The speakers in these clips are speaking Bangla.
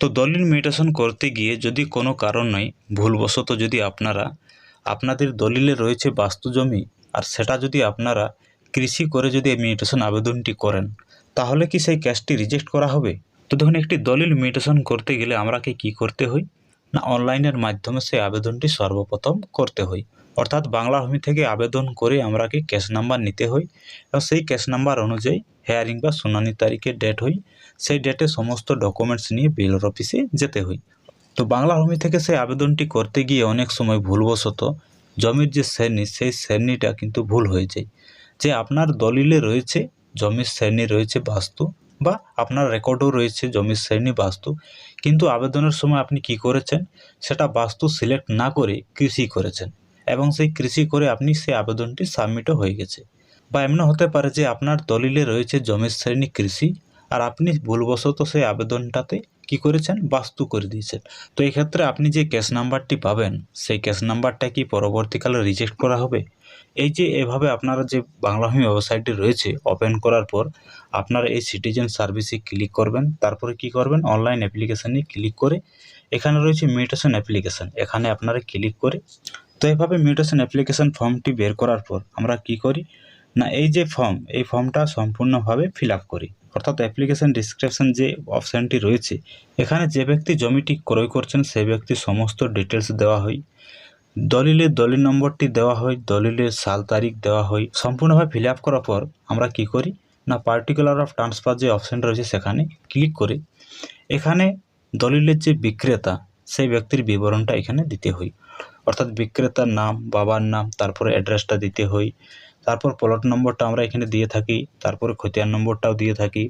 তো দলিল মেডিটেশন করতে গিয়ে যদি কোনো কারণে ভুলবশত যদি আপনারা আপনাদের দলিলে রয়েছে বাস্তু জমি আর সেটা যদি আপনারা কৃষি করে যদি এই মিউটেশন আবেদনটি করেন, তাহলে কি সেই ক্যাশটি রিজেক্ট করা হবে? তো দেখুন, একটি দলিল মিউটেশন করতে গেলে আমরাকে কি করতে হয়? না অনলাইনের মাধ্যমে সেই আবেদনটি সর্বপ্রথম করতে হয়। অর্থাৎ বাংলা ভূমি থেকে আবেদন করে আমরাকে ক্যাশ নাম্বার নিতে হয় এবং সেই ক্যাশ নাম্বার অনুযায়ী হেয়ারিং বা শুনানি তারিখে ডেট হই। সেই ডেটে সমস্ত ডকুমেন্টস নিয়ে বিএলওর অফিসে যেতে হয় তো বাংলা ভূমি থেকে সেই আবেদনটি করতে গিয়ে অনেক সময় ভুলবশত জমির যে শ্রেণি, সেই শ্রেণীটা কিন্তু ভুল হয়ে যায়। যে আপনার দলিলে রয়েছে জমির শ্রেণি রয়েছে বাস্তু বা আপনার রেকর্ডও রয়েছে জমির শ্রেণি বাস্তু। কিন্তু আবেদনের সময় আপনি কি করেছেন? সেটা বাস্তু সিলেক্ট না করে কৃষি করেছেন। এবং সেই কৃষি করে আপনি সেই আবেদনটি সাবমিটও হয়ে গেছে। বা এমন হতে পারে যে আপনার দলিলে রয়েছে জমির শ্রেণি কৃষি, আর আপনি ভুলবশত সেই আবেদনটাতে কি করেছেন? বাস্তু করে দিয়েছেন। তো এই ক্ষেত্রে আপনি যে ক্যাশ নাম্বারটি পাবেন, সেই ক্যাশ নাম্বারটা কি পরবর্তীকালে রিজেক্ট করা হবে? এই যে এভাবে আপনারা যে বাংলা ভূমি ওয়েবসাইটটি রয়েছে ওপেন করার পর, আপনারা এই সিটিজেন সার্ভিসে ক্লিক করবেন, তারপরে কি করবেন? অনলাইন অ্যাপ্লিকেশানে ক্লিক করে, এখানে রয়েছে মিউটেশন অ্যাপ্লিকেশান এখানে আপনারা ক্লিক করে তো এইভাবে মিউটেশন অ্যাপ্লিকেশান ফর্মটি বের করার পর আমরা কি করি? না, এই যে ফর্ম এই ফর্মটা সম্পূর্ণভাবে ফিল করি। অর্থাৎ অ্যাপ্লিকেশন ডিসক্রিপশন যে অপশানটি রয়েছে, এখানে যে ব্যক্তি জমিটি ক্রয় করছেন সেই ব্যক্তি সমস্ত ডিটেলস দেওয়া হয়। দলিলের দলিল নম্বরটি দেওয়া হয় দলিলের সাল তারিখ দেওয়া হয়। সম্পূর্ণভাবে ফিল আপ করার পর আমরা কি করি? না পার্টিকুলার অফ ট্রান্সফার যে অপশানটা রয়েছে, সেখানে ক্লিক করে এখানে দলিলের যে বিক্রেতা, সেই ব্যক্তির বিবরণটা এখানে দিতে হয়। অর্থাৎ বিক্রেতার নাম, বাবার নাম, তারপরে অ্যাড্রেসটা দিতে হয় তারপর প্লট নম্বরটা আমরা এখানে দিয়ে থাকি, তারপরে খতিয়ান নম্বরটাও দিয়ে থাকি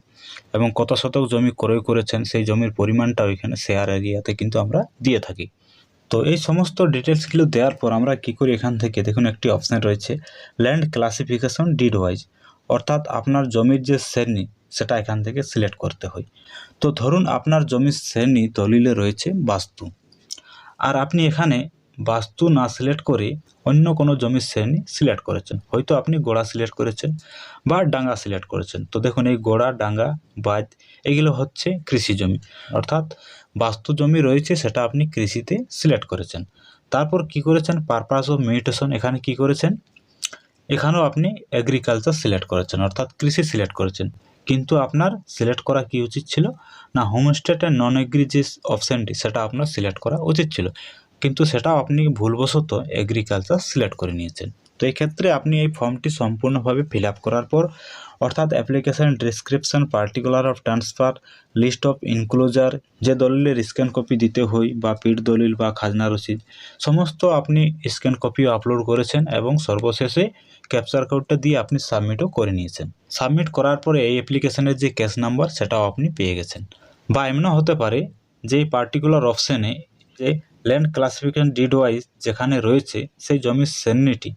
এবং কত শতক জমি ক্রয় করেছেন সেই জমির পরিমাণটাও এখানে শেয়ার এরিয়াতে কিন্তু আমরা দিয়ে থাকি। তো এই সমস্ত ডিটেলসগুলো দেওয়ার পর আমরা কি করি এখান থেকে? দেখুন একটি অপশান রয়েছে ল্যান্ড ক্লাসিফিকেশন ডিড ওয়াইজ অর্থাৎ আপনার জমির যে শ্রেণি, সেটা এখান থেকে সিলেক্ট করতে হয় তো ধরুন আপনার জমির শ্রেণি দলিলে রয়েছে বাস্তু। আর আপনি এখানে বাস্তু না সিলেক্ট করে অন্য কোনো জমির শ্রেণি সিলেক্ট করেছেন। হয়তো আপনি গোড়া সিলেক্ট করেছেন বা ডাঙ্গা সিলেক্ট করেছেন। তো দেখুন, এই গোড়া, ডাঙ্গা বাদ এগুলো হচ্ছে কৃষি জমি। অর্থাৎ বাস্তু জমি রয়েছে, সেটা আপনি কৃষিতে সিলেক্ট করেছেন। তারপর কি করেছেন? পারপাস অফ মিউটেশন এখানে কি করেছেন? এখানেও আপনি এগ্রিকালচার সিলেক্ট করেছেন, অর্থাৎ কৃষি সিলেক্ট করেছেন। কিন্তু আপনার সিলেক্ট করা কি উচিত ছিল? না হোমস্টেট অ্যান্ড নন এগ্রি যে অপশানটি সেটা আপনার সিলেক্ট করা উচিত ছিল। কিন্তু সেটাও আপনি ভুলবশত এগ্রিকালচার সিলেক্ট করে নিয়েছেন। তো এই ক্ষেত্রে আপনি এই ফর্মটি সম্পূর্ণভাবে ফিল করার পর অর্থাৎ application description particular of transfer list of enclosure যে দলিলের স্ক্যান কপি দিতে হয় বা পিঠ দলিল বা খাজনা রসিদ, সমস্ত আপনি স্ক্যান কপিও আপলোড করেছেন এবং সর্বশেষে ক্যাপচার কোডটা দিয়ে আপনি সাবমিটও করে নিয়েছেন। সাবমিট করার পরে এই অ্যাপ্লিকেশানের যে ক্যাশ নাম্বার সেটাও আপনি পেয়ে গেছেন। বা এমনও হতে পারে যে পার্টিকুলার অপশানে যে ল্যান্ড ক্লাসিফিকেশন ডিড ওয়াইজ যেখানে রয়েছে সেই জমির শ্রেণীটি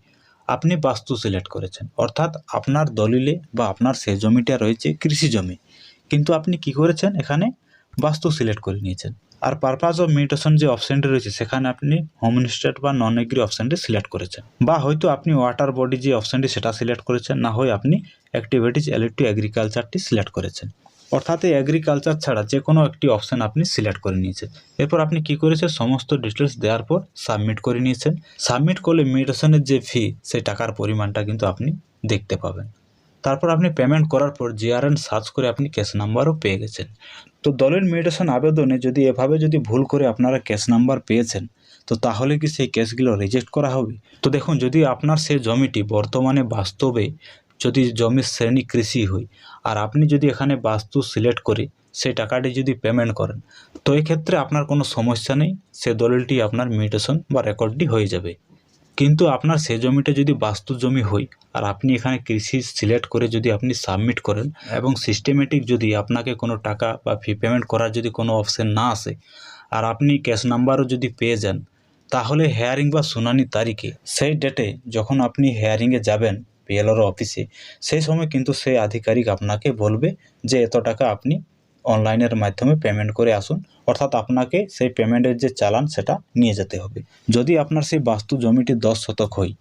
আপনি বাস্তু সিলেক্ট করেছেন। অর্থাৎ আপনার দলিলে বা আপনার সেই জমিটা রয়েছে কৃষি জমি। কিন্তু আপনি কি করেছেন এখানে? বাস্তু সিলেক্ট করে নিয়েছেন। আর পারপাস অফ মিউটেশন যে অপশানটি রয়েছে, সেখানে আপনি হোম স্টেট বা নন এগ্রি অপশানটি সিলেক্ট করেছেন। বা হয়তো আপনি ওয়াটার বডি যে অপশানটি সেটা সিলেক্ট করেছেন, না হয় আপনি অ্যাক্টিভিটিস এলিটি এগ্রিকালচারটি সিলেক্ট করেছেন। অর্থাৎ এগ্রিকালচার ছাড়া যে কোনো একটি অপশান আপনি সিলেক্ট করে নিয়েছেন। এরপর আপনি কি করেছেন? সমস্ত ডিটেলস দেওয়ার পর সাবমিট করে নিয়েছেন। সাবমিট করলে মিউটেশনের যে ফি সেই টাকার পরিমাণটা কিন্তু আপনি দেখতে পাবেন। তারপর আপনি পেমেন্ট করার পর জিআরএন সার্চ করে আপনি ক্যাশ নাম্বারও পেয়ে গেছেন। তো দলিল মিউটেশন আবেদনে যদি এভাবে যদি ভুল করে আপনারা ক্যাশ নাম্বার পেয়েছেন, তো তাহলে কি সেই কেসগুলো রিজেক্ট করা হবে? তো দেখুন, যদি আপনার সেই জমিটি বর্তমানে বাস্তবে যদি জমির শ্রেণি কৃষি হয়, আর আপনি যদি এখানে বাস্তু সিলেক্ট করে সেই টাকাটি যদি পেমেন্ট করেন, তো এই ক্ষেত্রে আপনার কোনো সমস্যা নেই, সে দলিলটি আপনার মিউটেশন বা রেকর্ডটি হয়ে যাবে। কিন্তু আপনার সে জমিটা যদি বাস্তু জমি হয়, আর আপনি এখানে কৃষি সিলেক্ট করে যদি আপনি সাবমিট করেন, এবং সিস্টেমেটিক যদি আপনাকে কোনো টাকা বা ফি পেমেন্ট করার যদি কোনো অপশান না আসে, আর আপনি ক্যাশ নাম্বারও যদি পেয়ে যান, তাহলে হেয়ারিং বা শুনানি তারিখে সেই ডেটে যখন আপনি হেয়ারিংয়ে যাবেন বিএলআর অফিসে সেই সময় কিন্তু সেই আধিকারিক আপনাকে বলবে যে এত টাকা আপনি অনলাইনের মাধ্যমে পেমেন্ট করে আসুন। অর্থাৎ আপনাকে সেই পেমেন্টের যে চালান, সেটা নিয়ে যেতে হবে। যদি আপনার সেই বাস্তু জমিটি দশ শতক হয়,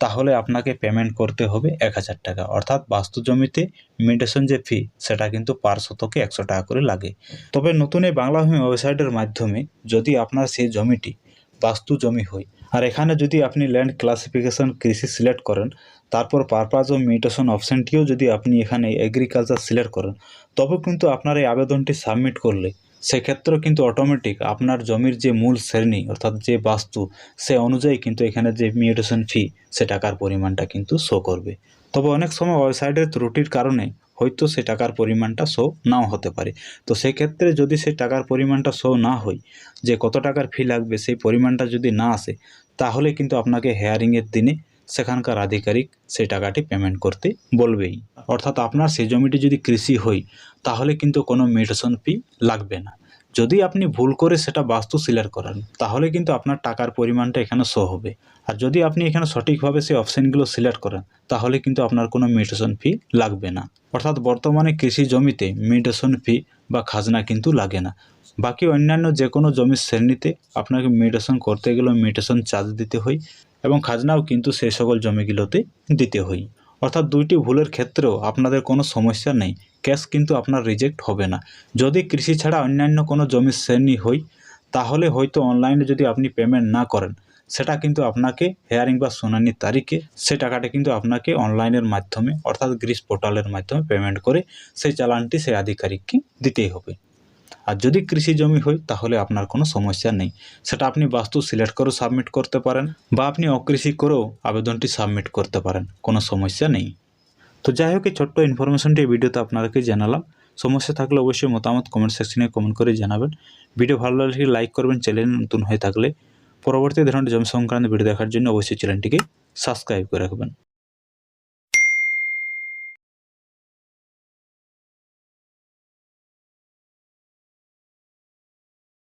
তাহলে আপনাকে পেমেন্ট করতে হবে এক হাজার টাকা। অর্থাৎ বাস্তু জমিতে মিউটেশন যে ফি সেটা কিন্তু পার শতকে একশো টাকা করে লাগে। তবে নতুন এই বাংলা ভূমি ওয়েবসাইটের মাধ্যমে যদি আপনার সেই জমিটি বাস্তু জমি হয় আর এখানে যদি আপনি ল্যান্ড ক্লাসিফিকেশন কৃষি সিলেক্ট করেন, তারপর পারপাস ও মিউটেশন অপশানটিও যদি আপনি এখানে এগ্রিকালচার সিলেক্ট করেন, তবে কিন্তু আপনার এই আবেদনটি সাবমিট করলে সেক্ষেত্রেও কিন্তু অটোমেটিক আপনার জমির যে মূল শ্রেণি, অর্থাৎ যে বাস্তু, সে অনুযায়ী কিন্তু এখানে যে মিউটেশন ফি সে টাকার পরিমাণটা কিন্তু শো করবে। তবে অনেক সময় ওয়েবসাইটের ত্রুটির কারণে হয়তো সে টাকার পরিমাণটা শো নাও হতে পারে। তো সেক্ষেত্রে যদি সেই টাকার পরিমাণটা শো না হয়, যে কত টাকার ফি লাগবে, সেই পরিমাণটা যদি না আসে, তাহলে কিন্তু আপনাকে হেয়ারিংয়ের দিনে সেখানকার আধিকারিক সেই টাকাটি পেমেন্ট করতে বলবেই। অর্থাৎ আপনার সেই জমিটি যদি কৃষি হয়, তাহলে কিন্তু কোনো মিউটেশন ফি লাগবে না। যদি আপনি ভুল করে সেটা বাস্তু সিলেক্ট করেন, তাহলে কিন্তু আপনার টাকার পরিমাণটা এখানে শো হবে। আর যদি আপনি এখানে সঠিকভাবে সেই অপশানগুলো সিলেক্ট করেন, তাহলে কিন্তু আপনার কোনো মিউটেশন ফি লাগবে না। অর্থাৎ বর্তমানে কৃষি জমিতে মিউটেশন ফি বা খাজনা কিন্তু লাগে না। বাকি অন্যান্য যে কোনো জমির শ্রেণীতে আপনাকে মিউটেশন করতে গেলেও মিউটেশন চার্জ দিতে হয় এবং খাজনাও কিন্তু সেই সকল জমিগুলোতে দিতে হয়। অর্থাৎ দুইটি ভুলের ক্ষেত্রেও আপনাদের কোনো সমস্যা নেই। ক্যাশ কিন্তু আপনার রিজেক্ট হবে না। যদি কৃষি ছাড়া অন্যান্য কোনো জমির শ্রেণি হয়, তাহলে হয়তো অনলাইনে যদি আপনি পেমেন্ট না করেন, সেটা কিন্তু আপনাকে হেয়ারিং বা শুনানির তারিখে সে টাকাটা কিন্তু আপনাকে অনলাইনের মাধ্যমে, অর্থাৎ গ্রিস পোর্টালের মাধ্যমে পেমেন্ট করে সেই চালানটি সেই আধিকারিককে দিতেই হবে। আর যদি কৃষি জমি হয়, তাহলে আপনার কোনো সমস্যা নেই। সেটা আপনি বাস্তু সিলেক্ট করেও সাবমিট করতে পারেন, বা আপনি অকৃষি করেও আবেদনটি সাবমিট করতে পারেন, কোনো সমস্যা নেই। তো যাই হোক, এই ছোট্ট ইনফরমেশনটি এই ভিডিওতে আপনাদেরকে জানালাম। সমস্যা থাকলে অবশ্যই মতামত কমেন্ট সেকশনে কমেন্ট করে জানাবেন। ভিডিও ভালো লাগলে লাইক করবেন চ্যানেল নতুন হয়ে থাকলে পরবর্তী ধরনের জমি সংক্রান্ত ভিডিও দেখার জন্য অবশ্যই চ্যানেলটিকে সাবস্ক্রাইব করে রাখবেন।